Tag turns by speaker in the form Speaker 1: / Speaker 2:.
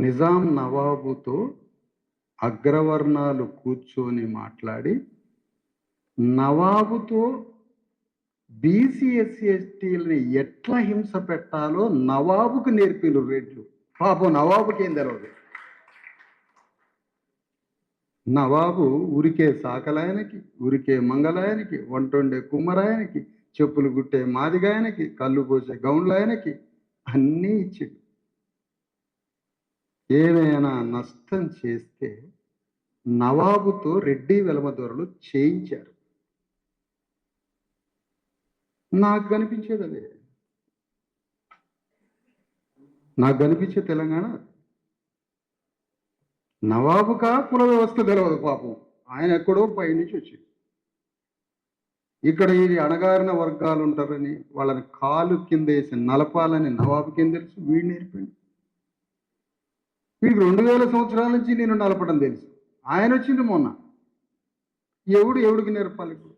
Speaker 1: నిజాం నవాబుతో అగ్రవర్ణాలు కూర్చొని మాట్లాడి నవాబుతో బీసీ ఎస్సీ ఎస్టీలని ఎట్లా హింస పెట్టాలో నవాబుకు నేర్పిలు రెడ్లు పాపం నవాబుకి ఏం తెలియదు నవాబు ఉరికే సాకలాయనకి ఉరికే మంగళాయనకి వంటొండే కుమ్మరాయనకి చెప్పులు గుట్టే మాదిగాయనకి కళ్ళు పోసే గౌన్లాయనకి అన్నీ ఇచ్చాడు. ఏమైనా నష్టం చేస్తే నవాబుతో రెడ్డి వెలమదొరలు చేయించారు. నాకు కనిపించేది అదే. నాకు కనిపించే తెలంగాణ. నవాబుకా కుల వ్యవస్థ తెలియదు పాపం. ఆయన ఎక్కడో పైనుంచి వచ్చింది ఇక్కడ ఇది అణగారిన వర్గాలు ఉంటారని వాళ్ళని కాలు కింద వేసి నలపాలని నవాబుకి ఏం తెలుసు? వీడు నేర్పండి. వీడికి రెండు వేల సంవత్సరాల నుంచి నేను నలపడం తెలుసు. ఆయన వచ్చింది మొన్న. ఎవడు ఎవడికి నేర్పాలి ఇప్పుడు?